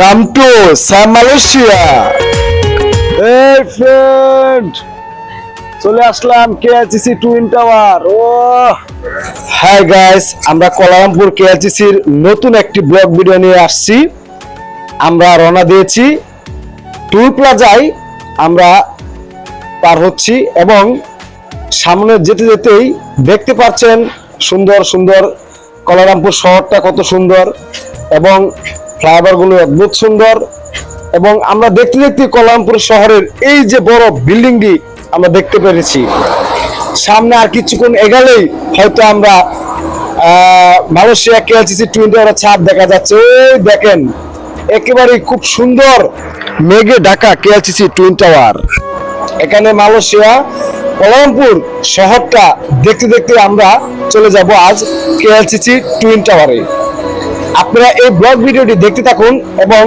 Come to some Malaysia এই friend চলে আসলাম কেএলসিসি টুইন টাওয়ার ও হাই গাইস আমরা কোলালামপুর কেএলসিসির নতুন একটি ব্লগ ভিডিও নিয়ে আসছি। আমরা রওনা দিয়েছি টুর প্লাজায় আমরা পার হচ্ছি এবং সামনে যেতে যেতেই দেখতে পাচ্ছেন সুন্দর সুন্দর কলারামপুর শহরটা কত সুন্দর এবং ফ্লাইওভারগুলো অদ্ভুত সুন্দর এবং আমরা দেখতে দেখতে কলারামপুর শহরের এই যে বড় বিল্ডিংটি আমরা দেখতে পেরেছি। সামনে আর কিছুক্ষণ এগালেই হয়তো আমরা মালয়েশিয়া কেএলসিসি টোয়েন্টি ওর ছাপ দেখা যাচ্ছে। ওই দেখেন, একেবারেই খুব সুন্দর মেঘে ঢাকা কেএলসিসি টুইন টাওয়ার এখানে মালয়েশিয়া কলামপুর শহরটা দেখতে দেখতে আমরা চলে যাব আজ কেএলসিসি টুইন টাওয়ারে আপনারা এই ব্লগ ভিডিওটি দেখতে থাকুন এবং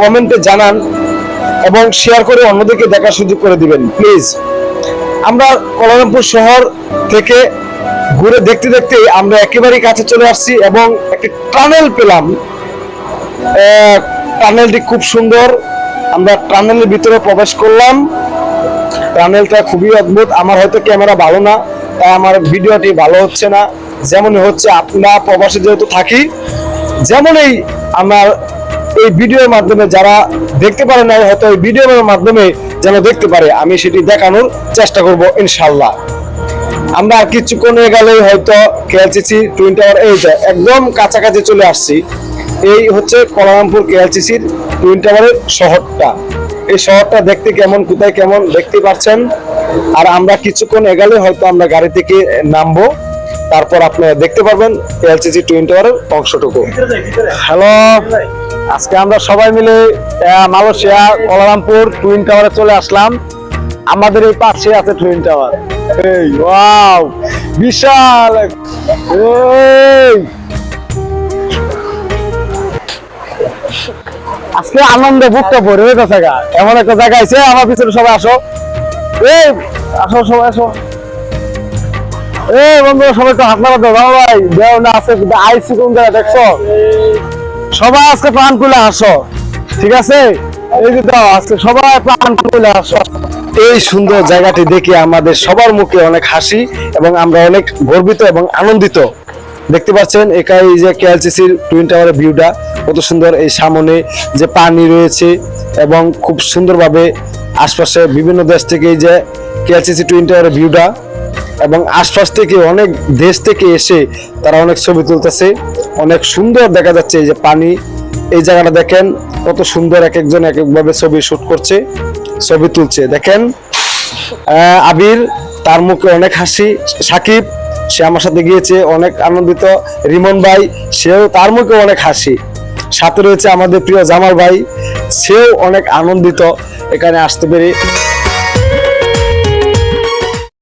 কমেন্টে জানান এবং শেয়ার করে অন্যদেরকে দেখার সুযোগ করে দিবেন, প্লিজ। আমরা কলামপুর শহর থেকে ঘুরে দেখতে দেখতে আমরা একেবারেই কাছে চলে আসছি এবং একটি টানেল পেলাম। টানেলটি খুব সুন্দর। আমরা টানেলের ভিতরে প্রবেশ করলাম। টানেলটা খুবই অদ্ভুত। আমার হয়তো ক্যামেরা ভালো না, তাই আমার ভিডিওটি ভালো হচ্ছে না। যেমন হচ্ছে আমরা প্রবাসে যেহেতু থাকি যেমনই আমার এই ভিডিওর মাধ্যমে যারা দেখতে পারে না হয়তো এই ভিডিওর মাধ্যমে যেন দেখতে পারে, আমি সেটি দেখানোর চেষ্টা করব ইনশাল্লাহ আমরা আর কিছুক্ষণ গেলেই হয়তো কেএলসিসি টুইন টাওয়ার এই যে একদম কাছাকাছি চলে আসছি। এই হচ্ছে কলারামপুর কেএলসিসির টুইন টাওয়ারের শহরটা। এই শহরটা দেখতে কেমন, কোথায় কেমন, দেখতে পাচ্ছেন? আর আমরা কিছুক্ষণ এগালে হয়তো আমরা গাড়ি থেকে নামবো। তারপর আপনারা দেখতে পারবেন কেএলসিসি টুইন টাওয়ারের অংশটুকু। হ্যালো আজকে আমরা সবাই মিলে মালয়েশিয়া কলারামপুর টুইন টাওয়ারে চলে আসলাম। আমাদের এই পাশে আছে টুইন টাওয়ার এই ওয়াও বিশাল। এই। আজকে আনন্দ বুকটা ভরে হয়ে গেছে এমন একটা জায়গা আছে আমার পিছনে সবাই আসো। এই, আসো, সবাই আসো। ভাই দেখছ? সবাই ঠিক আছে? এই সবাই এই সুন্দর জায়গাটি দেখে আমাদের সবার মুখে অনেক হাসি এবং আমরা অনেক গর্বিত এবং আনন্দিত। দেখতে পাচ্ছেন, একাই যে কেএলসিসির টুইন টাওয়ারের ভিউটা, কত সুন্দর এই সামনে যে পানি রয়েছে এবং খুব সুন্দরভাবে আশপাশে বিভিন্ন দেশ থেকে এই যে কেএলসিসি টুইন টাওয়ারের ভিউটা এবং আশপাশ থেকে অনেক দেশ থেকে এসে তারা অনেক ছবি তুলতেছে। অনেক সুন্দর দেখা যাচ্ছে এই যে পানি। এই জায়গাটা দেখেন, কত সুন্দর এক একজন এক একভাবে ছবি শ্যুট করছে, ছবি তুলছে। দেখেন আবির, তার মুখে অনেক হাসি। সাকিব, সে আমার সাথে গিয়েছে, অনেক আনন্দিত। রিমন ভাই, সেও তার মুখে অনেক হাসি। সাথে রয়েছে আমাদের প্রিয় জামাল ভাই, সেও অনেক আনন্দিত। এখানে আসতে পেরে